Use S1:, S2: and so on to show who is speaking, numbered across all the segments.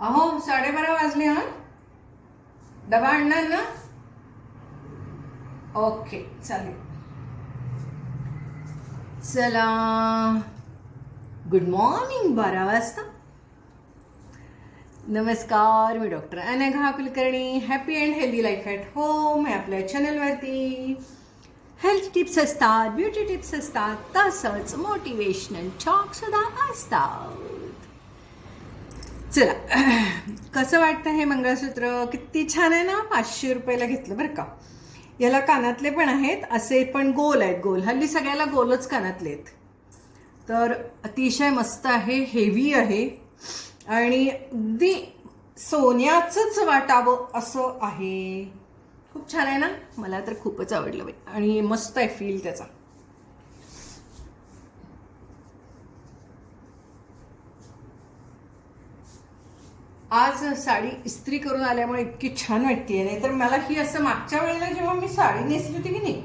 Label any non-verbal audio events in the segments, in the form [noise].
S1: अहो साडेबारा वाजले हा? डबा आणणार ना? ओके चालेल. चला. गुड मॉर्निंग बारा वाजता. नमस्कार मी doctor Anagha Kulkarni. Happy and healthy life at home हे आपल्या चॅनलवरती हेल्थ टिप्स असतात ब्युटी टिप्स असतात तसंच मोटिवेशनल टॉक सुद्धा असतात. चला. [clears throat] कसं वाटतं हे मंगळसूत्र? किती छान आहे ना? पाचशे रुपयाला घेतलं बरं का. याला कानातले पण आहेत असे पण गोल आहेत गोल. हल्ली सगळ्याला गोलच कानातले आहेत. तर अतिशय मस्त आहे हेवी आहे. आणि अगदी सोन्याचंच वाटावं असं आहे. खूप छान आहे ना? मला तर खूपच आवडलं बाई. आणि मस्त आहे फील त्याचा. आज साडी इस्त्री करून आल्यामुळे इतकी छान वाटते नाही तर मला ही असं मागच्या वेळेला जेव्हा मी साडी नेसली होती की नाही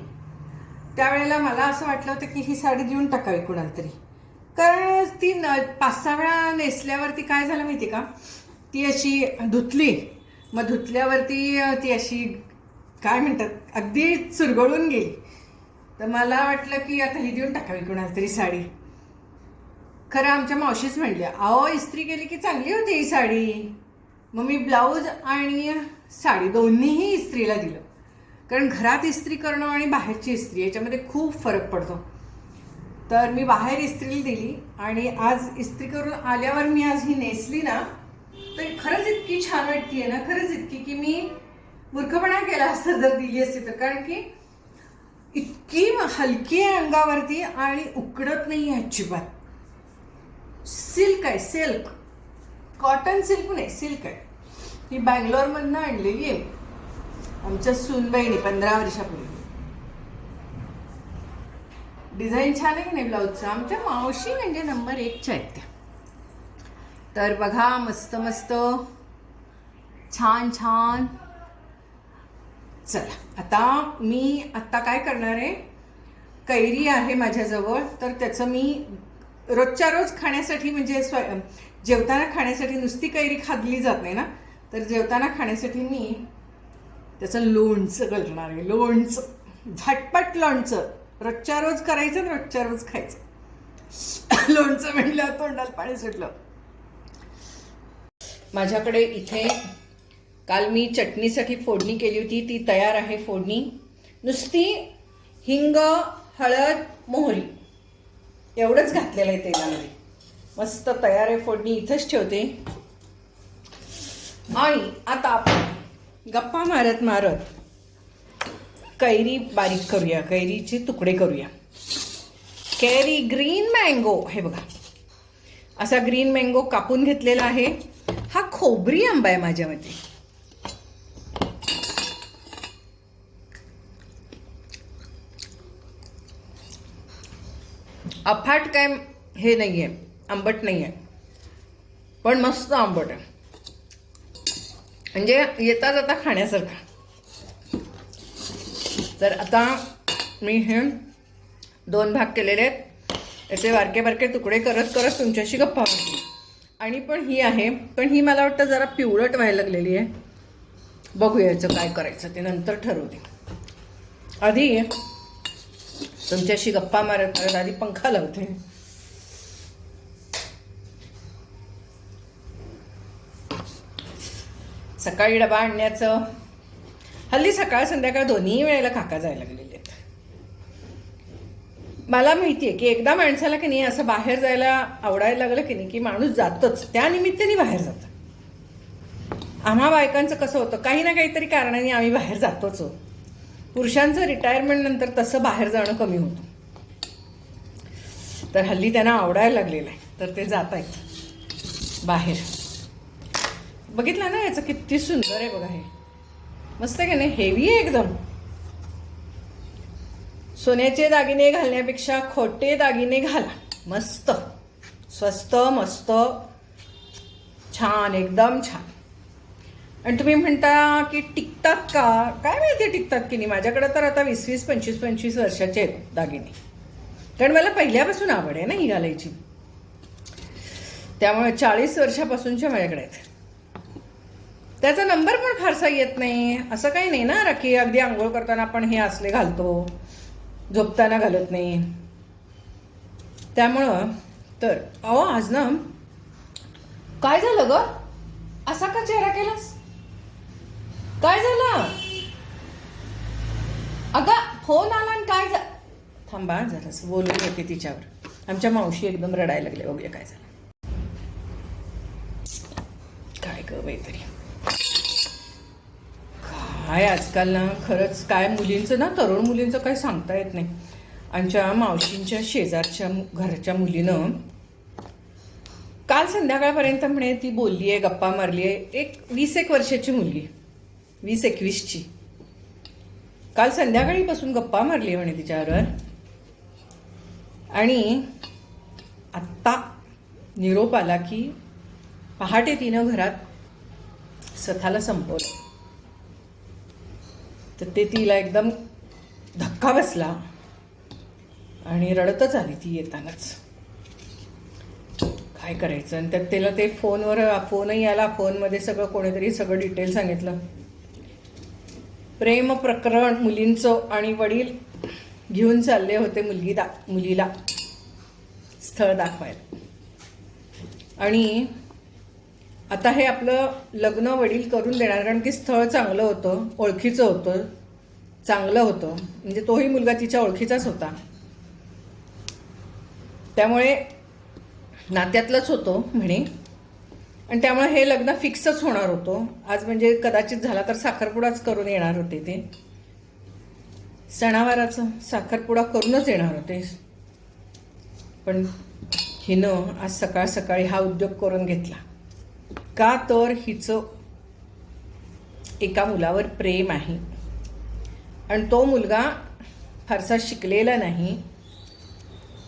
S1: त्यावेळेला मला असं वाटलं होतं की ही साडी देऊन टाकावी कुणाला तरी. कारण ती न पाच सहा वेळा नेसल्यावरती काय झालं माहिती का? ती अशी धुतली. मग धुतल्यावरती ती अशी काय म्हणतात अगदी चुरगळून गेली. तर मला वाटलं की आता ही देऊन टाकावी कुणाला तरी साडी. खरं आमच्या मावशीच म्हणल्या अहो इस्त्री केली की चांगली होती ही साडी. मग मी ब्लाऊज आणि साडी दोन्हीही इस्त्रीला दिलं. कारण घरात इस्त्री करणं आणि बाहेरची इस्त्री याच्यामध्ये खूप फरक पडतो. तर मी बाहेर इस्त्रीला दिली आणि आज इस्त्री करून आल्यावर मी आज ही नेसली ना तर खरंच इतकी छान वाटतीये ना खरंच इतकी की मी मूर्खपणा केला असता जर दिली असती तर. कारण की इतकी हलकी आहे अंगावरती आणि उकडत नाही आहे अजिबात. सिल्क आहे सिल्क. कॉटन सिल्क नाही सिल्क आहे. ही बँगलोरमधनं आणलेली आहे. आमच्या सूनबाईने पंधरा वर्षापूर्वी. डिझाईन छान आहे की नाही ब्लाऊजचा आमच्या मावशी म्हणजे नंबर एकच्या आहेत त्या. तर बघा मस्त मस्त. छान छान. चला आता मी आत्ता काय करणार आहे? कैरी आहे माझ्याजवळ तर त्याचं मी रोजच्या रोज खाण्यासाठी म्हणजे स्व जेवताना खाण्यासाठी नुसती कैरी खाल्ली जात नाही ना? तर जेवताना खाण्यासाठी मी त्याचं लोणचं करणार आहे लोणचं. झटपट लोणचं. रोजच्या रोज करायचं आणि रोजच्या रोज खायचं. लोणचं म्हणलं तोंडाला पाणी सुटलं. माझ्याकडे इथे काल मी चटणीसाठी फोडणी केली होती ती तयार आहे फोडणी. नुसती हिंग हळद मोहरी. एवढंच घातलेलं आहे तेलामध्ये. मस्त तयार आहे फोडणी. इथंच ठेवते. आणि आता आपण गप्पा मारत मारत कैरी बारीक करूया. कैरीचे तुकडे करूया. कैरी ग्रीन मँगो. हे बघा. असा ग्रीन मँगो कापून घेतलेला आहे. हा खोबरी आंबा आहे माझ्या मते अफाट काय हे नाही आहे आंबट नाही आहे पण मस्त आंबट आहे. म्हणजे येता जाता खाण्यासारखा. तर आता मी हे दोन भाग केलेले आहेत. याचे बारके बारके तुकडे करत करत तुमच्याशी गप्पा आणि पण ही आहे पण ही मला वाटतं जरा पिवळट व्हायला लागलेली आहे. बघूया याचं काय करायचं ते नंतर ठरवते. आधी तुमच्याशी गप्पा मारत मारत आधी पंखा लावते. सकाळी डबा आणण्याचं. हल्ली सकाळ संध्याकाळ दोन्ही वेळेला काका जायला लागलेले आहेत. मला माहिती आहे की एकदा माणसाला की नाही असं बाहेर जायला आवडायला लागलं की नाही की माणूस जातच. त्या निमित्ताने बाहेर जातं. आम्हा बायकांचं कसं होतं? काही ना काहीतरी कारणाने आम्ही बाहेर जातोच हो. पुरुषांचं रिटायरमेंट नंतर तसं बाहेर जाणं कमी होतं. तर हल्ली त्यांना आवडायला लागलेलं आहे. तर ते जात आहेत बाहेर. बघितलं ना याचं किती सुंदर आहे बघा हे. मस्त आहे का नाही? हेवी आहे एकदम. सोन्याचे दागिने घालण्यापेक्षा खोटे दागिने घाला. मस्त. स्वस्त मस्त. छान एकदम छान. आणि तुम्ही म्हणता की टिकतात का? काय माहिती टिकतात की नाही? माझ्याकडे तर आता वीस वीस पंचवीस पंचवीस वर्षाचे आहेत दागिने. कारण मला पहिल्यापासून आवड आहे ना ही घालायची. त्यामुळे चाळीस वर्षापासूनच्या माझ्याकडे आहेत. त्याचा नंबर पण फारसा येत नाही. असं काही नाही ना की अगदी आंघोळ करताना आपण हे असले घालतो. झोपताना घालत नाही. त्यामुळं तर अहो आज ना काय झालं ग? असा का चेहरा केलास? काय झालं? अगं फोन आला आणि काय थांबा जरास बोलून घेते तिच्यावर. आमच्या मावशी एकदम रडायला लागले बघूया काय झालं. काय ग बाई काय आजकाल ना खरंच काय मुलींचं ना तरुण मुलींचं काही सांगता येत नाही. आमच्या मावशींच्या शेजारच्या घरच्या मुलीनं काल संध्याकाळपर्यंत म्हणे ती बोलली आहे गप्पा मारली आहे एक वीस एक वर्षाची मुलगी. वीस एकवीसची काल संध्याकाळीपासून गप्पा मारली म्हणे तिच्यावर. आणि आत्ता निरोप आला की पहाटे तिनं घरात स्वतःला संपवलं. तर ते तिला एकदम धक्का बसला आणि रडतच आली ती येतानाच. काय करायचं? आणि त्यात तिला ते फोनवर फोनही आला फोनमध्ये सगळं कोणीतरी सगळं डिटेल सांगितलं. प्रेम प्रकरण मुलींचं आणि वडील घेऊन चालले होते मुलगी दा मुलीला स्थळ दाखवायला. आणि आता हे आपलं लग्न वडील करून देणार कारण की स्थळ चांगलं होतं ओळखीचं होतं चांगलं होतं. म्हणजे तोही मुलगा तिच्या ओळखीचाच होता. त्यामुळे नात्यातलंच होतो म्हणे. आणि त्यामुळे हे लग्न फिक्सच होणार होतं. आज म्हणजे कदाचित झाला तर साखरपुडाच करून येणार होते ते. सणावाराचं साखरपुडा करूनच येणार होते. पण हिनं आज सकाळ सकाळी हा उद्योग करून घेतला. का तर हिचं एका मुलावर प्रेम आहे. आणि तो मुलगा फारसा शिकलेला नाही.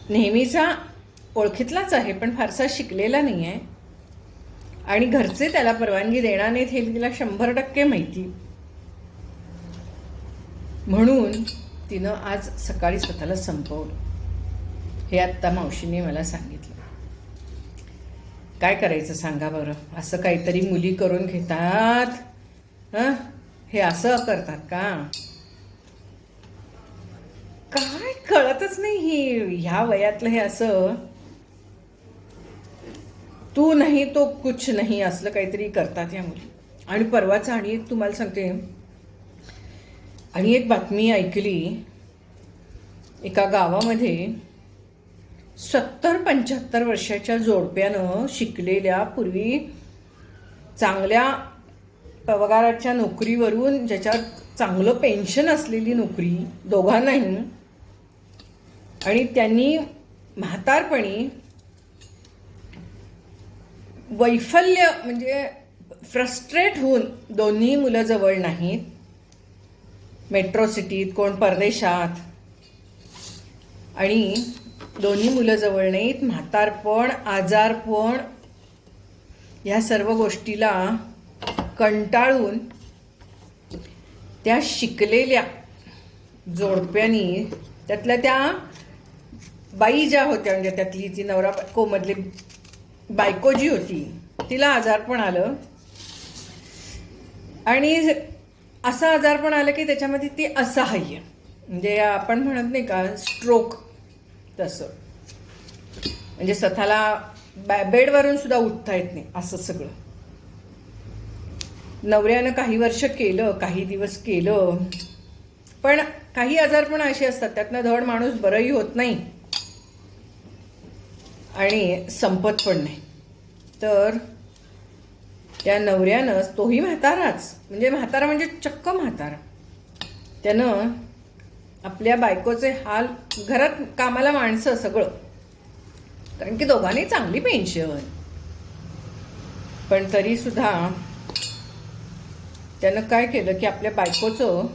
S1: नेहमीचा ओळखीतलाच आहे पण फारसा शिकलेला नाही आहे आणि घरचे त्याला परवानगी देणार नाहीत हे तिला शंभर टक्के माहिती. म्हणून तिनं आज सकाळी स्वतःला संपवलं. हे आत्ता मावशीने मला सांगितलं. काय करायचं सांगा बरं? असं काहीतरी मुली करून घेतात? हं? हे असं करतात का? काय कळतच नाही ही. ह्या वयातलं हे असं तू नाही तो कुछ नाही असलं काहीतरी करतात या मुली. आणि परवाचं आणि एक तुम्हाला सांगते. आणि एक बातमी ऐकली. एका गावामध्ये सत्तर पंच्याहत्तर वर्षाच्या जोडप्यानं शिकलेल्या पूर्वी चांगल्या पगाराच्या नोकरीवरून ज्याच्यात चांगलं पेन्शन असलेली नोकरी दोघांनाही आणि त्यांनी म्हातारपणी वैफल्य म्हणजे फ्रस्ट्रेट होऊन दोन्ही मुलं जवळ नाहीत. मेट्रो सिटीत कोण परदेशात. आणि दोन्ही मुलं जवळ नाहीत. म्हातारपण आजारपण ह्या सर्व गोष्टीला कंटाळून त्या शिकलेल्या जोडप्यानी त्यातल्या त्या बाई ज्या होत्या म्हणजे त्यातली ती नवरा कोमधली बायको जी होती तिला आजारपण आलं. आणि असं आजारपण आलं की त्याच्यामध्ये ती असहाय्य. म्हणजे आपण म्हणत नाही का स्ट्रोक तसं. म्हणजे स्वतःला बॅ बेडवरून सुद्धा उठता येत नाही असं सगळं. नवऱ्यानं काही वर्ष केलं काही दिवस केलं पण काही आजारपण असे असतात त्यातनं धड माणूस बरंही होत नाही. आणि संपत पण नाही. तर त्या नवऱ्यानं तोही म्हाताराच. म्हणजे म्हातारा म्हणजे चक्क म्हातारा. त्यानं आपल्या बायकोचे हाल घरात कामाला माणसं सगळं. कारण की दोघांनी चांगली पेन्शन. पण तरीसुद्धा त्यानं काय केलं की आपल्या बायकोचं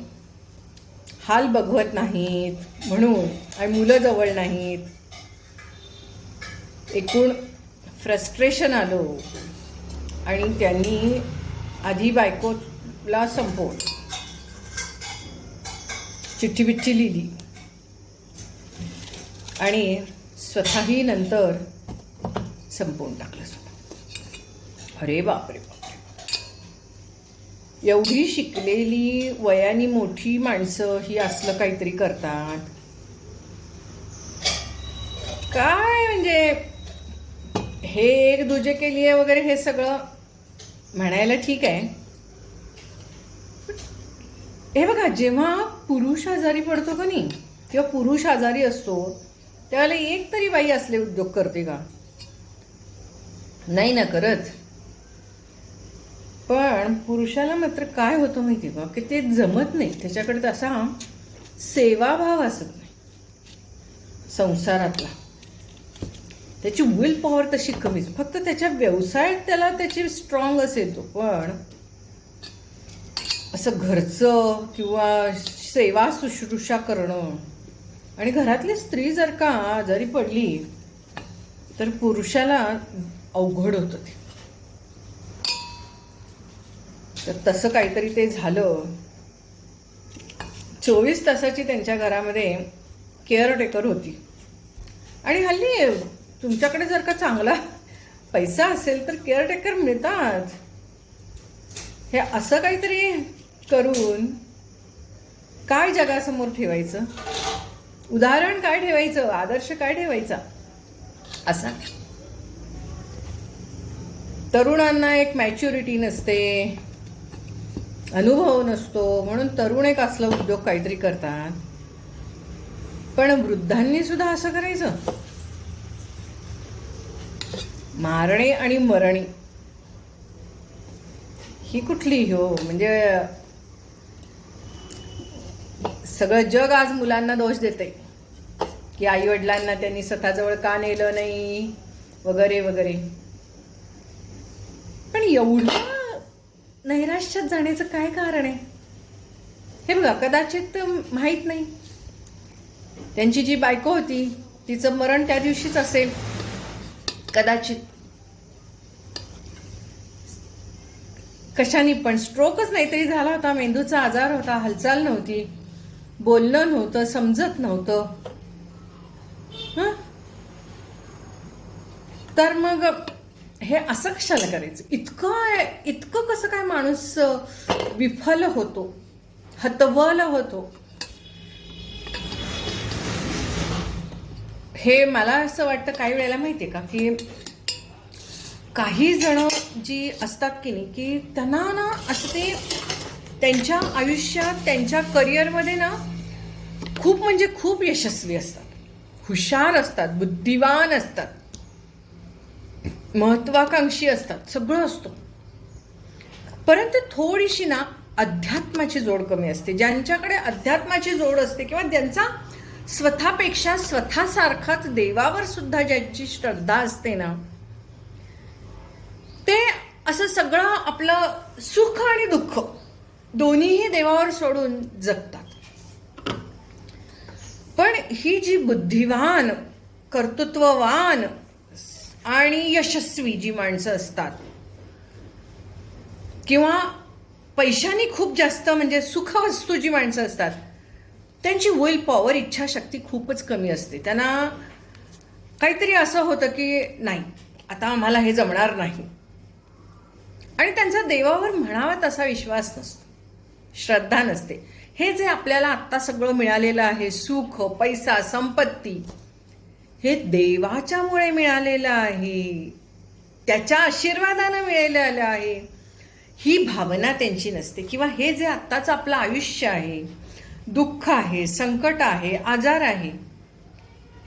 S1: हाल बघवत नाहीत म्हणून आणि मुलं जवळ नाहीत. एकूण फ्रस्ट्रेशन आलं. आणि त्यांनी आधी बायकोला संपवलं. चिठ्ठी बिठ्ठी लिहिली. आणि स्वतःही नंतर संपवून टाकलं स्वतः. अरे बापरे बापरे. एवढी शिकलेली वयानी मोठी माणसं ही असलं काहीतरी करतात. काय म्हणजे हे एक दुजे केली वगैरे हे सगळं म्हणायला ठीक आहे. हे बघा जेव्हा पुरुष आजारी पडतो का नाही किंवा पुरुष आजारी असतो त्यावेळेला एक तरी बाई असले उद्योग करते का? नाही ना करत. पण पुरुषाला मात्र काय होतं माहिती का? की ते जमत नाही. त्याच्याकडे तसा सेवाभाव असत नाही. संसारातला. त्याची विल पॉवर तशी कमीच. फक्त त्याच्या व्यवसायात त्याला त्याची स्ट्रॉंग असेल तो पण असं घरचं किंवा सेवा शुश्रूषा करणं आणि घरातली स्त्री जर का आजारी पडली तर पुरुषाला अवघड होतं ते. तर तसं काहीतरी ते झालं. चोवीस तासाची त्यांच्या घरामध्ये केअरटेकर होती. आणि हल्ली तुमच्याकडे जर का चांगला पैसा असेल तर केअरटेकर मिळतात. हे असं काहीतरी करून काय जगासमोर ठेवायचं? उदाहरण काय ठेवायचं? आदर्श काय ठेवायचा? असा. तरुणांना एक मॅच्युरिटी नसते. अनुभव नसतो. म्हणून तरुण एक असलं उद्योग काहीतरी करतात. पण वृद्धांनी सुद्धा असं करायचं. मारणे आणि मरणे. ही कुठली हो? म्हणजे सगळं जग आज मुलांना दोष देते की आई वडिलांना त्यांनी स्वतःजवळ का नेलं नाही? वगैरे वगैरे. पण एवढं नैराश्यात जाण्याचं काय कारण आहे? हे बघा कदाचित माहीत नाही. त्यांची जी बायको होती तिचं मरण त्या दिवशीच असेल. कदाचित कशाने पण स्ट्रोकच नाहीतरी झाला होता. मेंदूचा आजार होता हालचाल नव्हती. बोलणं नव्हतं समजत नव्हतं. तर मग हे असं कशाला करायचं? इतकं इतकं कसं काय माणूस विफल होतो हतबल होतो? हे मला असं वाटतं काही वेळेला माहिती आहे का की काही जण जी असतात की नाही की त्यांना ना असं ते त्यांच्या आयुष्यात त्यांच्या करिअरमध्ये ना खूप म्हणजे खूप यशस्वी असतात. हुशार असतात बुद्धिवान असतात महत्वाकांक्षी असतात सगळं असतो. परंतु थोडीशी ना अध्यात्माची जोड कमी असते. ज्यांच्याकडे अध्यात्माची जोड असते किंवा ज्यांचा स्वतःपेक्षा स्वतःसारखाच देवावर सुद्धा ज्यांची श्रद्धा असते ना ते असं सगळं आपलं सुख आणि दुःख दोन्हीही देवावर सोडून जगतात. पण ही जी बुद्धिवान कर्तृत्ववान आणि यशस्वी जी माणसं असतात किंवा पैशानी खूप जास्त म्हणजे सुखवस्तू जी माणसं असतात त्यांची विल पॉवर इच्छाशक्ती खूपच कमी असते. त्यांना काहीतरी असं होतं की नाही आता आम्हाला हे जमणार नाही. आणि त्यांचा देवावर म्हणावा तसा विश्वास नसतो. श्रद्धा नसते. हे जे आपल्याला आत्ता सगळं मिळालेलं आहे सुख पैसा संपत्ती हे देवाच्यामुळे मिळालेलं आहे. त्याच्या आशीर्वादानं मिळालेलं आहे. ही भावना त्यांची नसते. किंवा हे जे आत्ताचं आपलं आयुष्य आहे दुःख आहे संकट आहे आजार आहे.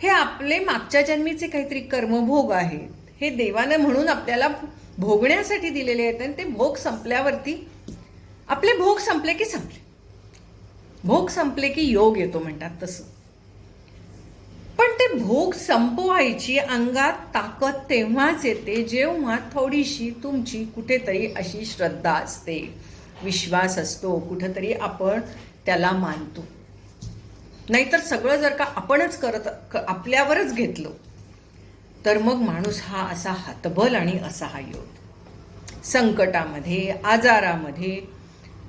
S1: हे आपले मागच्या जन्मीचे काहीतरी कर्मभोग आहेत. हे देवानं म्हणून आपल्याला भोगण्यासाठी दिलेले आहेत आणि ते भोग संपल्यावरती आपले भोग संपले की संपले. भोग संपले की योग येतो म्हणतात तसं. पण ते भोग संपवायची अंगात ताकद तेव्हाच येते जेव्हा थोडीशी तुमची कुठेतरी अशी श्रद्धा असते. विश्वास असतो कुठंतरी आपण त्याला मानतो. नाहीतर सगळं जर का आपणच करत क- आपल्यावरच घेतलं तर मग माणूस हा असा हतबल आणि असहाय्य होतो संकटामध्ये आजारामध्ये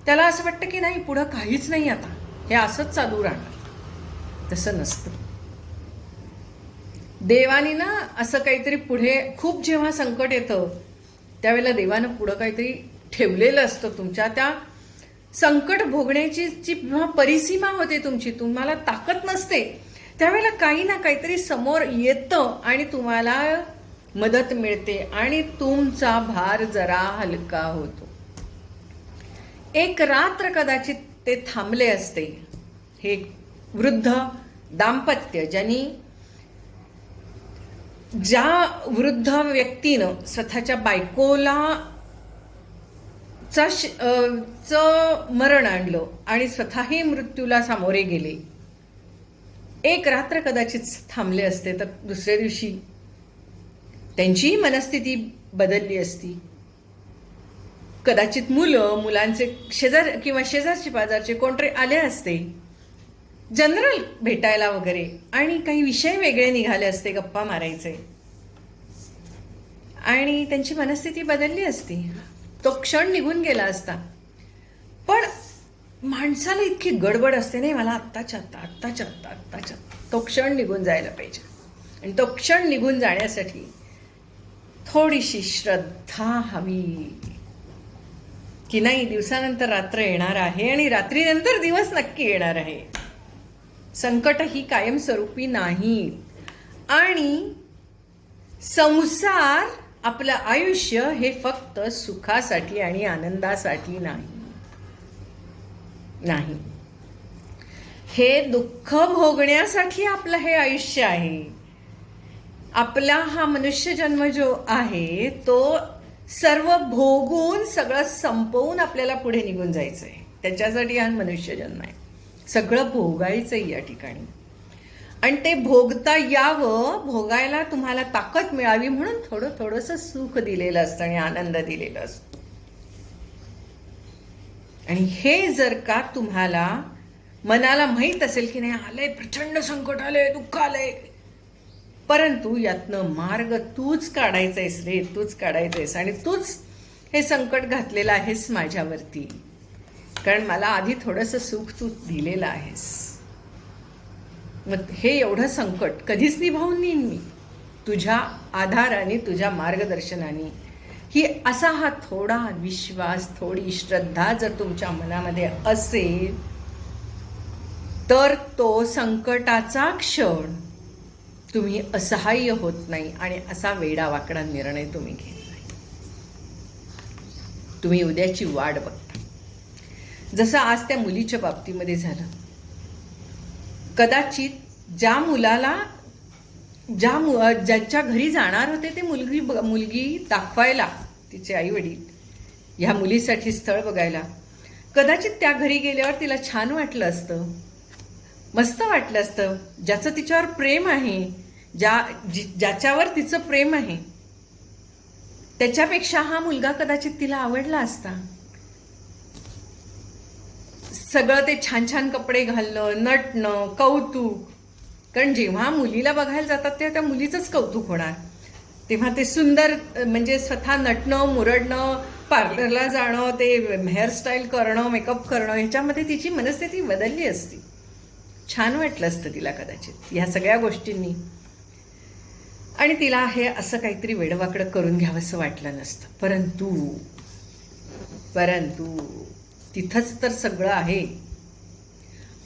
S1: त्याला असं वाटतं की नाही पुढं काहीच नाही आता. हे असंच चालू राहणार. तसं नसतं. देवाने ना असं काहीतरी पुढे खूप जेव्हा संकट येतं त्यावेळेला देवानं पुढं काहीतरी ठेवलेलं असतं तुमच्या त्या संकट भोगण्याची जी परिसीमा होते तुमची तुम्हाला ताकद नसते त्यावेळेला काही ना काहीतरी समोर येतं आणि तुम्हाला मदत मिळते आणि तुमचा भार जरा हलका होतो. एक रात्र कदाचित ते थांबले असते. हे वृद्ध दाम्पत्य ज्यांनी ज्या वृद्ध व्यक्तीनं स्वतःच्या बायकोला चा श- मरण आणलं आणि स्वतःही मृत्यूला सामोरे गेले. एक रात्र कदाचित थांबले असते तर दुसऱ्या दिवशी त्यांचीही मनस्थिती बदलली असती. कदाचित मुलं मुलांचे शेजार किंवा शेजारचे पाजारचे कोणतरी आले असते. जनरल भेटायला वगैरे आणि काही विषय वेगळे निघाले असते गप्पा मारायचे. आणि त्यांची मनस्थिती बदलली असती. तो क्षण निघून गेला असता. पण माणसाला इतकी गडबड असते नाही मला आत्ताच्या आत्ता आत्ताच्या आत्ता आत्ताच्या आत्ता. तो क्षण निघून जायला पाहिजे. आणि तो क्षण निघून जाण्यासाठी थोडीशी श्रद्धा हवी. की नाही दिवसानंतर रात्र येणार आहे आणि रात्रीनंतर दिवस नक्की येणार आहे. संकट ही कायमस्वरूपी नाही. आणि संसार आपलं आयुष्य हे फक्त सुखासाठी आणि आनंदासाठी नाही. नाही. हे दुःख भोगण्यासाठी आपलं हे आयुष्य आहे. आपला हा मनुष्य जन्म जो आहे तो सर्व भोगून सगळं संपवून आपल्याला पुढे निघून जायचं आहे त्याच्यासाठी हा मनुष्य जन्म आहे. सगळं भोगायचंही या ठिकाणी. आणि ते भोगता यावं भोगायला तुम्हाला ताकद मिळावी म्हणून थोडं थोडंसं सुख दिलेलं असतं आणि आनंद दिलेला असतो. आणि हे जर का तुम्हाला मनाला माहीत असेल की नाही आलंय प्रचंड संकट आलंय दुःख आलंय. परंतु यातनं मार्ग तूच काढायचा आहेस रे तूच काढायचायस आणि तूच हे संकट घातलेलं आहेस माझ्यावरती. कारण मला आधी थोडंसं सुख तू दिलेलं आहेस. मग हे एवढं संकट कधीच निभावून नेईन मी. तुझ्या आधाराने तुझ्या मार्गदर्शनाने. ही असा हा थोडा विश्वास थोडी श्रद्धा जर तुमच्या मनामध्ये असेल तर तो संकटाचा क्षण तुम्ही असहाय्य होत नाही आणि असा वेडावाकडा निर्णय तुम्ही घेत नाही. तुम्ही उद्याची वाट बघता. जसं आज त्या मुलीच्या बाबतीमध्ये झालं. कदाचित ज्या मुलाला ज्या मु ज्यांच्या घरी जाणार होते ते मुलगी ब- मुलगी दाखवायला तिचे आई वडील ह्या मुलीसाठी स्थळ बघायला कदाचित त्या घरी गेल्यावर तिला छान वाटलं असतं. मस्त वाटलं असतं. ज्याचं तिच्यावर प्रेम आहे ज्या जि- ज्याच्यावर तिचं प्रेम आहे त्याच्यापेक्षा हा मुलगा कदाचित तिला आवडला असता. सगळं ते छान छान कपडे घालणं नटणं कौतुक. कारण जेव्हा मुलीला बघायला जातात तेव्हा त्या मुलीचंच कौतुक होणार. तेव्हा ते सुंदर म्हणजे स्वतः नटणं मुरडणं पार्लरला जाणं ते हेअरस्टाईल करणं मेकअप करणं ह्याच्यामध्ये तिची मनस्थिती बदलली असती. छान वाटलं असतं तिला कदाचित ह्या सगळ्या गोष्टींनी. आणि तिला हे असं काहीतरी वेडवाकडं करून घ्यावंसं वाटलं नसतं. परंतु परंतु तिथंच तर सगळं आहे.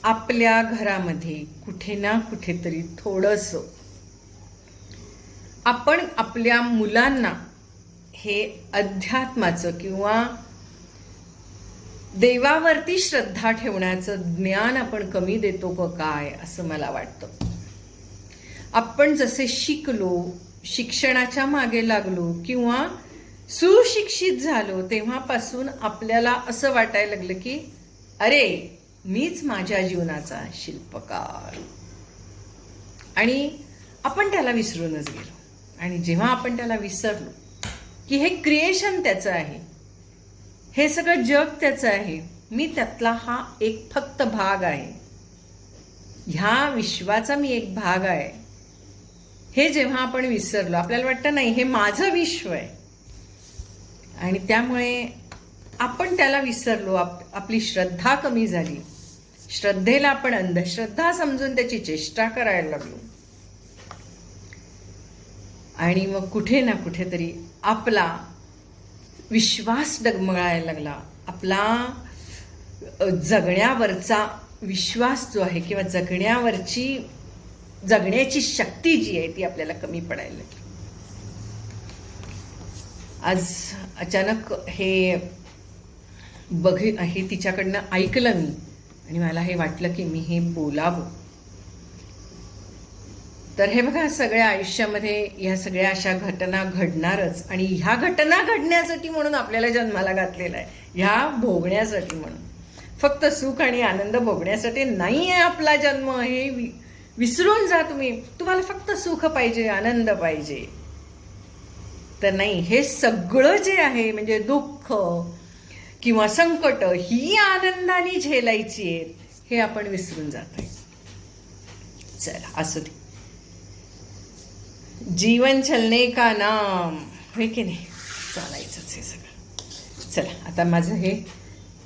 S1: आपल्या घरामध्ये कुठे ना कुठेतरी थोडंसं. आपण आपल्या मुलांना हे अध्यात्माचं किंवा देवावरती श्रद्धा ठेवण्याचं ज्ञान आपण कमी देतो का काय असं मला वाटतं. आपण जसे शिकलो शिक्षणाच्या मागे लागलो किंवा सुशिक्षित झालो तेव्हापासून आपल्याला असं वाटायला लागलं की अरे मीच माझ्या जीवनाचा शिल्पकार. आणि आपण त्याला विसरूनच गेलो. आणि जेव्हा आपण त्याला विसरलो की हे क्रिएशन त्याचं आहे हे सगळं जग त्याचं आहे मी त्यातला हा एक फक्त भाग आहे. ह्या विश्वाचा मी एक भाग आहे. हे जेव्हा आपण विसरलो आपल्याला वाटतं नाही हे माझं विश्व आहे. आणि त्यामुळे आपण त्याला विसरलो आप आपली श्रद्धा कमी झाली. श्रद्धेला आपण अंधश्रद्धा समजून त्याची चेष्टा करायला लागलो. आणि मग कुठे ना कुठेतरी आपला विश्वास डगमगायला लागला. आपला जगण्यावरचा विश्वास जो आहे किंवा जगण्यावरची जगण्याची शक्ती जी आहे ती आपल्याला कमी पडायला लागली. आज अचानक हे बघ हे तिच्याकडनं ऐकलं मी. आणि मला हे वाटलं की मी हे बोलावं. तर हे बघा सगळ्या आयुष्यामध्ये ह्या सगळ्या अशा घटना घडणारच. आणि ह्या घटना घडण्यासाठी म्हणून आपल्याला जन्माला घातलेला आहे. ह्या भोगण्यासाठी म्हणून. फक्त सुख आणि आनंद भोगण्यासाठी नाही आहे आपला जन्म. हे विसरून जा तुम्ही. तुम्हाला फक्त सुख पाहिजे आनंद पाहिजे. तर नाही हे सगळं जे आहे म्हणजे दुःख किंवा संकट ही आनंदाने झेलायची आहेत हे आपण विसरून जात आहे चला असू दे. जीवन छलने का नाम? हे की नाही? चालायचंच हे सगळं. चला आता माझं हे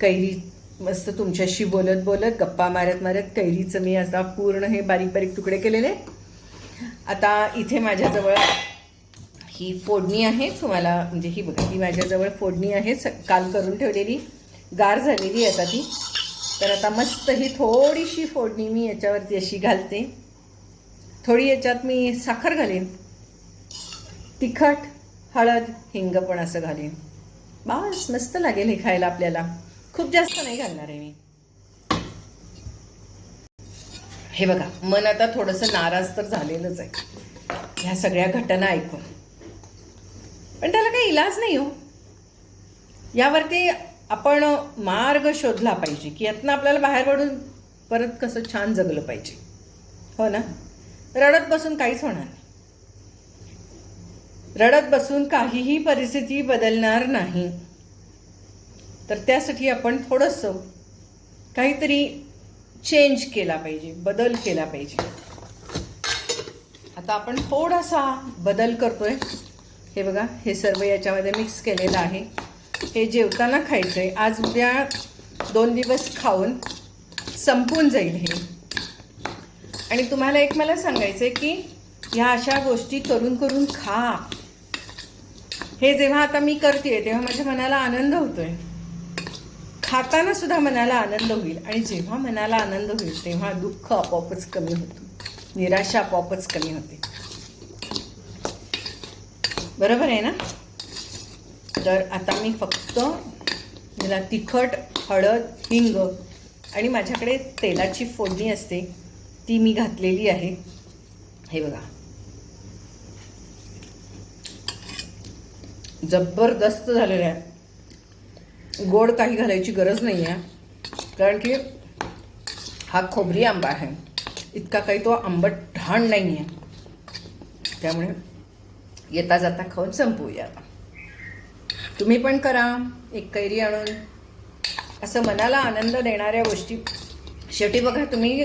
S1: कैरी मस्त तुमच्याशी बोलत बोलत गप्पा मारत मारत कैरीचं मी आता पूर्ण हे बारीक बारीक तुकडे केलेले. आता इथे माझ्याजवळ ही फोडणी आहे तुम्हाला म्हणजे ही बघा ही माझ्याजवळ फोडणी आहे स- काल करून ठेवलेली गार झालेली आहे आता ती. तर आता मस्त ही थोडीशी फोडणी मी याच्यावरती अशी घालते. थोडी याच्यात मी साखर घालेन. तिखट हळद हिंग पण असं घालेन. बस मस्त लागेल हे खायला आपल्याला. खूप जास्त नाही घालणार आहे मी. हे बघा मन आता थोडंसं नाराज तर झालेलंच आहे. ह्या सगळ्या घटना ऐकून. पण त्याला काही इलाज नाही हो. यावरती आपण मार्ग शोधला पाहिजे की यातनं आपल्याला बाहेर पडून परत कसं छान जगलं पाहिजे. हो ना? रडत बसून काहीच होणार नाही. रडत बसून काहीही परिस्थिती बदलणार नाही. तर त्यासाठी आपण थोडंसं काहीतरी चेंज केला पाहिजे बदल केला पाहिजे. आता आपण थोडासा बदल करतोय. हे बघा हे सर्व याच्यामध्ये मिक्स केलेलं आहे. हे जेवताना खायचं आहे आज उद्या दोन दिवस खाऊन संपून जाईल हे. आणि तुम्हाला एक मला सांगायचं आहे की ह्या अशा गोष्टी करून करून खा. हे जेव्हा आता मी करते तेव्हा माझ्या मनाला आनंद होतोय. खाताना सुद्धा मनाला आनंद होईल. आणि जेव्हा मनाला आनंद होईल तेव्हा दुःख आपोआपच कमी होतो. निराशा आपोआपच कमी होते. बरोबर आहे ना? तर आता मी फक्त मला तिखट हळद हिंग आणि माझ्याकडे तेलाची फोडणी असते ती मी घातलेली आहे. हे बघा. जबरदस्त झालेलं आहे. गोड काही घालायची गरज नाही आहे कारण की हा खोबरी आंबा आहे. इतका काही तो आंबट ढाण नाही आहे त्यामुळे येता जाता खाऊन संपवूया तुम्ही पण करा. एक कैरी आणून. असं मनाला आनंद देणाऱ्या गोष्टी. शेवटी बघा तुम्ही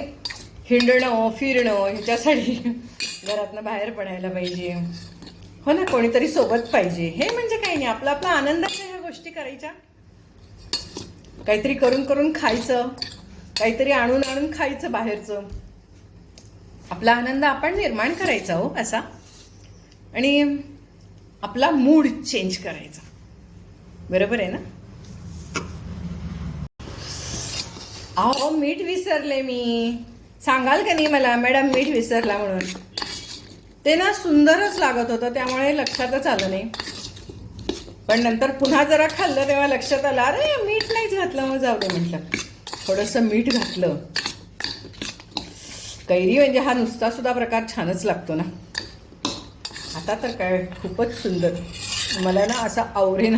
S1: हिंडणं फिरणं ह्याच्यासाठी घरातनं बाहेर पडायला पाहिजे. हो ना कोणीतरी सोबत पाहिजे. हे म्हणजे काही नाही. आपला आपला आनंदाच्या ह्या गोष्टी करायच्या. काहीतरी करून करून खायचं. काहीतरी आणून आणून खायचं बाहेरचं. आपला आनंद आपण निर्माण करायचा हो असा. आणि आपला मूड चेंज करायचा. बरोबर आहे ना? अहो मीठ विसरले मी. सांगाल का नाही मला? मॅडम मीठ विसरला म्हणून. ते ना सुंदरच लागत होतं त्यामुळे लक्षातच आलं नाही. पण नंतर पुन्हा जरा खाल्लं तेव्हा लक्षात आलं अरे मीठ नाहीच घातलं. मग जाऊ दे म्हटलं. थोडंसं मीठ घातलं. कैरी म्हणजे हा नुसता सुद्धा प्रकार छानच लागतो ना. तर काय खूपच सुंदर. मला ना असा आवरे